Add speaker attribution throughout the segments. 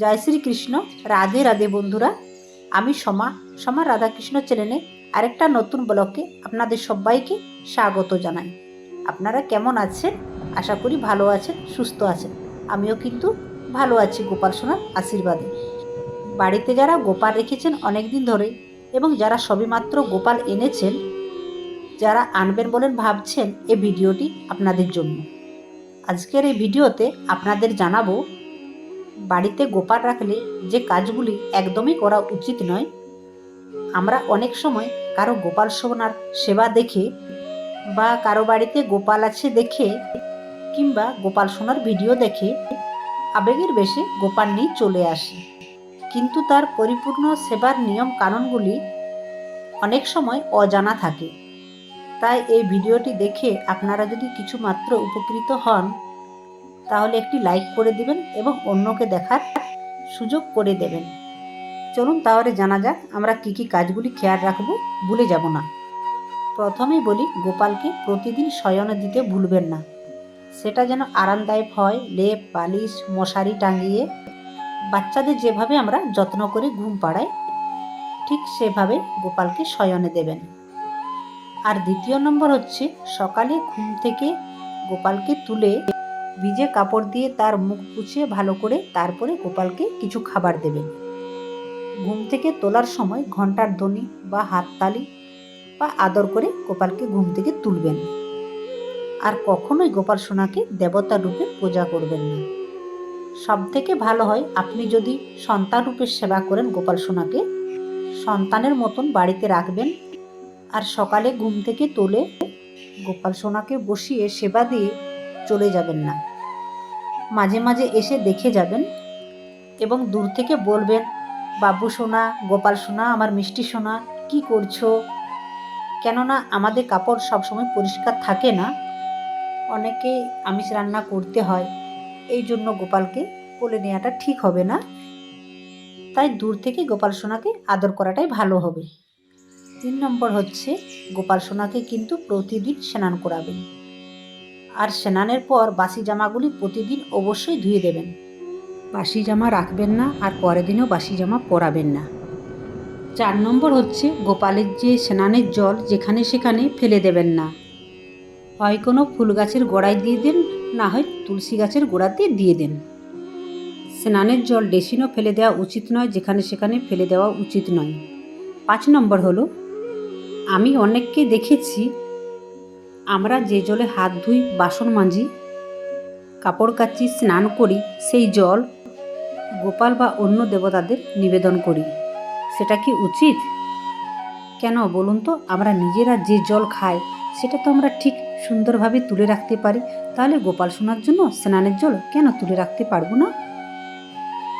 Speaker 1: জয় শ্রীকৃষ্ণ রাধে রাধে বন্ধুরা। আমি সমা সমা রাধাকৃষ্ণ চ্যানেলে আরেকটা নতুন ব্লকে আপনাদের সবাইকে স্বাগত জানাই। আপনারা কেমন আছেন? আশা করি ভালো আছেন, সুস্থ আছেন। আমিও কিন্তু ভালো আছি গোপাল সোনার আশীর্বাদে। বাড়িতে যারা গোপাল রেখেছেন অনেক দিন ধরে এবং যারা সবেমাত্র গোপাল এনেছেন, যারা আনবেন বলেন ভাবছেন এই ভিডিওটি আপনাদের জন্য। আজকের এই ভিডিওতে আপনাদের জানাব বাড়িতে গোপাল রাখলে যে কাজগুলি একদমই করা উচিত নয়। আমরা অনেক সময় কারও গোপাল সোনার সেবা দেখে বা কারও বাড়িতে গোপাল আছে দেখে কিংবা গোপাল সোনার ভিডিও দেখে আবেগের বেশে গোপাল নিয়ে চলে আসি। কিন্তু তার পরিপূর্ণ সেবার নিয়ম কানুনগুলি অনেক সময় অজানা থাকে। তাই এই ভিডিওটি দেখে আপনারা যদি কিছু মাত্র উপকৃত হন তাহলে একটি লাইক করে দিবেন এবং অন্যকে দেখার সুযোগ করে দেবেন। চলুন তাহলে জানা যাক আমরা কি কি কাজগুলি খেয়াল রাখব, ভুলে যাব না। প্রথমেই বলি, গোপালকে প্রতিদিন শয়নে দিতে ভুলবেন না। সেটা যেন আরামদায়ক হয়, লেপ বালিশ মশারি টাঙিয়ে বাচ্চাদের যেভাবে আমরা যত্ন করে ঘুম পাড়াই, ঠিক সেভাবে গোপালকে শয়নে দেবেন। আর দ্বিতীয় নম্বর হচ্ছে, সকালে ঘুম থেকে গোপালকে তুলে ভিজে কাপড় দিয়ে তার মুখ পুছিয়ে ভালো করে তারপরে গোপালকে কিছু খাবার দেবেন ঘুম থেকে তোলার সময় ঘণ্টার ধ্বনি বা হাততালি বা আদর করে গোপালকে ঘুম থেকে তুলবেন। আর কখনোই গোপাল সোনাকে দেবতা রূপে পূজা করবেন না। সব থেকে ভালো হয় আপনি যদি সন্তান রূপে সেবা করেন গোপাল সোনাকে, সন্তানের মতন বাড়িতে রাখবেন আর সকালে ঘুম থেকে তোলে গোপাল সোনাকে বসিয়ে সেবা দিয়ে চলে যাবেন না। মাঝে মাঝে এসে দেখে যাবেন এবং দূর থেকে বলবেন, বাবু সোনা, গোপাল সোনা, আমার মিষ্টি সোনা, কি করছ? কেননা আমাদের কাপড় সবসময় পরিষ্কার থাকে না। অনেকে আমিষ রান্না করতে হয়, এই জন্য গোপালকে কোলে নেওয়াটা ঠিক হবে না। তাই দূর থেকে গোপাল সোনাকে আদর করাটাই ভালো হবে। তিন নম্বর হচ্ছে, গোপাল সোনাকে কিন্তু প্রতিদিন স্নান করাবেন। আর স্নানের পর বাসি জামাগুলি প্রতিদিন অবশ্যই ধুয়ে দেবেন। বাসি জামা রাখবেন না আর পরের দিনও বাসি জামা পরাবেন না। চার নম্বর হচ্ছে গোপালের যে স্নানের জল যেখানে সেখানে ফেলে দেবেন না। হয় কোনো ফুল গাছের গোড়ায় দিয়ে দেন, না হয় তুলসী গাছের গোড়াতে দিয়ে দেন। স্নানের জল ডেসিনও ফেলে দেওয়া উচিত নয়, যেখানে সেখানে ফেলে দেওয়া উচিত নয়। পাঁচ নম্বর হলো, আমি অনেককে দেখেছি আমরা যে জলে হাত ধুই, বাসন মাজি, কাপড় কাচি, স্নান করি, সেই জল গোপাল বা অন্য দেবতাদের নিবেদন করি। সেটা কি উচিত? কেন বলুন তো, আমরা নিজেরা যে জল খাই, সেটা তো আমরা ঠিক সুন্দরভাবে তুলে রাখতে পারি। তাহলে গোপাল সোনার জন্য স্নানের জল কেন তুলে রাখতে পারব না?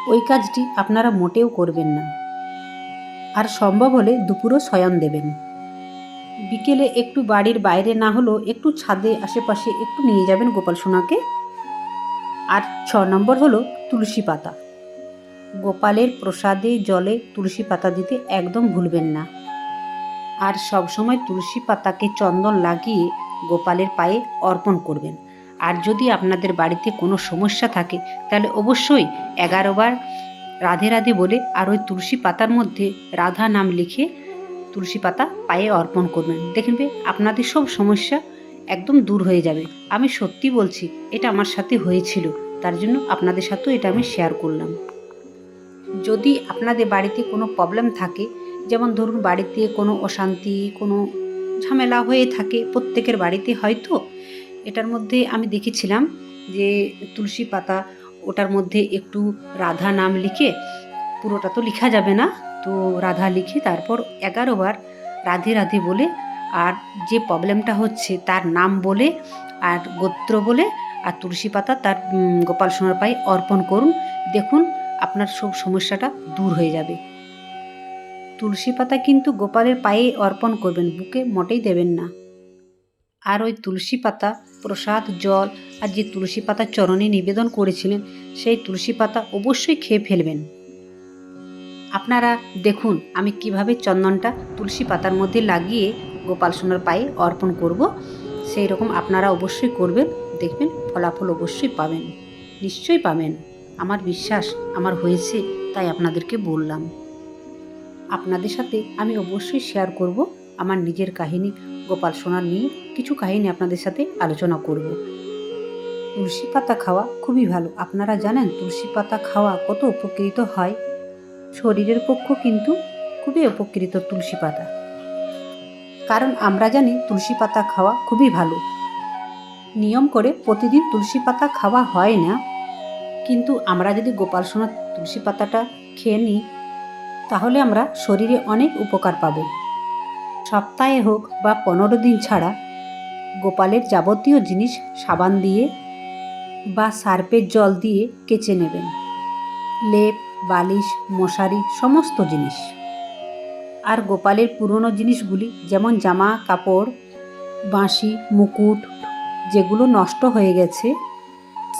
Speaker 1: ওই কাজটি আপনারা মোটেও করবেন না। আর সম্ভব হলে দুপুরও শয়ন দেবেন। বিকেলে একটু বাড়ির বাইরে না হলেও একটু ছাদে আশেপাশে একটু নিয়ে যাবেন গোপাল সোনাকে। আর ছ নম্বর হলো তুলসী পাতা। গোপালের প্রসাদে জলে তুলসী পাতা দিতে একদম ভুলবেন না। আর সবসময় তুলসী পাতাকে চন্দন লাগিয়ে গোপালের পায়ে অর্পণ করবেন। আর যদি আপনাদের বাড়িতে কোনো সমস্যা থাকে, তাহলে অবশ্যই এগারো বার রাধে রাধে বলে আর ওই তুলসী পাতার মধ্যে রাধা নাম লিখে তুলসী পাতা পায়ে অর্পণ করবেন। দেখবে আপনাদের সব সমস্যা একদম দূর হয়ে যাবে। আমি সত্যি বলছি, এটা আমার সাথে হয়েছিল। তার জন্য আপনাদের সাথেও এটা আমি শেয়ার করলাম। যদি আপনাদের বাড়িতে কোনো প্রবলেম থাকে, যেমন ধরুন বাড়িতে কোনো অশান্তি, কোনো ঝামেলা হয়ে থাকে, প্রত্যেকের বাড়িতে হয়তো, এটার মধ্যে আমি দেখেছিলাম যে তুলসী পাতা ওটার মধ্যে একটু রাধা নাম লিখে পুরোটা তো লেখা যাবে না। তো রাধা লিখে তারপর এগারো বার রাধে রাধে বলে, আর যে প্রবলেমটা হচ্ছে তার নাম বলে, আর গোত্র বলে, আর তুলসী পাতা তার গোপাল সোনার পায়ে অর্পণ করুন। দেখুন, আপনার সব সমস্যাটা দূর হয়ে যাবে। তুলসী পাতা কিন্তু গোপালের পায়ে অর্পণ করবেন, বুকে মোটেই দেবেন না। আর ওই তুলসী পাতা, প্রসাদ, জল, আর যে তুলসী পাতা চরণে নিবেদন করেছিলেন, সেই তুলসী পাতা অবশ্যই খেয়ে ফেলবেন। আপনারা দেখুন, আমি কীভাবে চন্দনটা তুলসী পাতার মধ্যে লাগিয়ে গোপাল সোনার পায়ে অর্পণ করব। সেই রকম আপনারা অবশ্যই করবেন। দেখবেন ফলাফল অবশ্যই পাবেন। নিশ্চয়ই পাবেন। আমার বিশ্বাস, আমার হয়েছে, তাই আপনাদেরকে বললাম। আপনাদের সাথে আমি অবশ্যই শেয়ার করব আমার নিজের কাহিনী, গোপাল সোনার নিয়ে কিছু কাহিনী আপনাদের সাথে আলোচনা করব। তুলসী পাতা খাওয়া খুবই ভালো। আপনারা জানেন, তুলসী পাতা খাওয়া কত উপকৃত হয়? শরীরের পক্ষ কিন্তু খুবই উপকৃত তুলসী পাতা। কারণ আমরা জানি তুলসী পাতা খাওয়া খুবই ভালো। নিয়ম করে প্রতিদিন তুলসী পাতা খাওয়া হয় না। কিন্তু আমরা যদি গোপাল সোনার তুলসী পাতাটা খেয়ে নিই, তাহলে আমরা শরীরে অনেক উপকার পাব। সপ্তাহে হোক বা পনেরো দিন ছাড়া গোপালের যাবতীয় জিনিস সাবান দিয়ে বা সার্পের জল দিয়ে কেচে নেবেন। লেপ বালিশ, মশারি, সমস্ত জিনিস। আর গোপালের পুরনো জিনিসগুলি যেমন জামা, কাপড়, বাঁশি, মুকুট, যেগুলো নষ্ট হয়ে গেছে,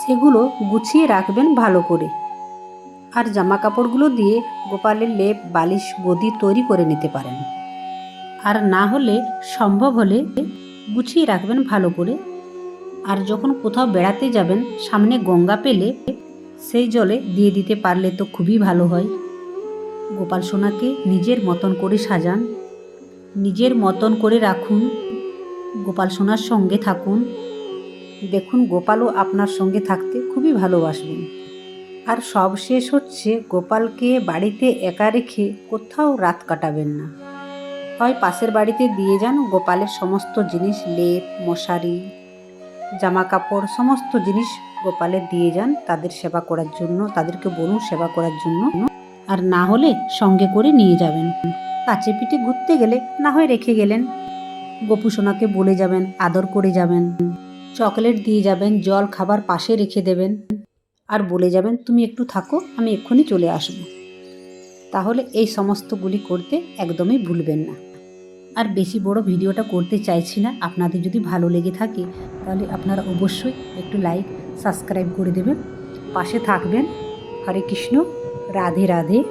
Speaker 1: সেগুলো গুছিয়ে রাখবেন ভালো করে। আর জামা কাপড়গুলো দিয়ে গোপালের লেপ, বালিশ, গদি তৈরি করে নিতে পারেন। আর না হলে সম্ভব হলে গুছিয়ে রাখবেন ভালো করে। আর যখন কোথাও বেড়াতে যাবেন, সামনে গঙ্গা পেলে সেই জলে দিয়ে দিতে পারলে তো খুবই ভালো হয়। গোপাল সোনাকে নিজের মতন করে সাজান, নিজের মতন করে রাখুন, গোপাল সোনার সঙ্গে থাকুন। দেখুন, গোপালও আপনার সঙ্গে থাকতে খুবই ভালোবাসবেন। আর সব শেষ হচ্ছে, গোপালকে বাড়িতে একা রেখে কোথাও রাত কাটাবেন না। হয় পাশের বাড়িতে দিয়ে যান গোপালের সমস্ত জিনিস, লেপ, মশারি জামা কাপড় সমস্ত জিনিস গোপালের দিয়ে যান, তাদের সেবা করার জন্য, তাদেরকে বলুন সেবা করার জন্য। আর না হলে সঙ্গে করে নিয়ে যাবেন। কাছে পিঠে ঘুরতে গেলে না হয় রেখে গেলেন। গোপু সোনাকে বলে যাবেন, আদর করে যাবেন। চকলেট দিয়ে যাবেন, জল, খাবার পাশে রেখে দেবেন। আর বলে যাবেন, তুমি একটু থাকো, আমি এক্ষুনি চলে আসব। তাহলে এই সমস্তগুলি করতে একদমই ভুলবেন না। আর বেশি বড় ভিডিওটা করতে চাইছি না। আপনাদের যদি ভালো লেগে থাকে, তাহলে আপনারা অবশ্যই একটু লাইক সাবস্ক্রাইব করে দেবেন। পাশে থাকবেন। হরে কৃষ্ণ, রাধে রাধে।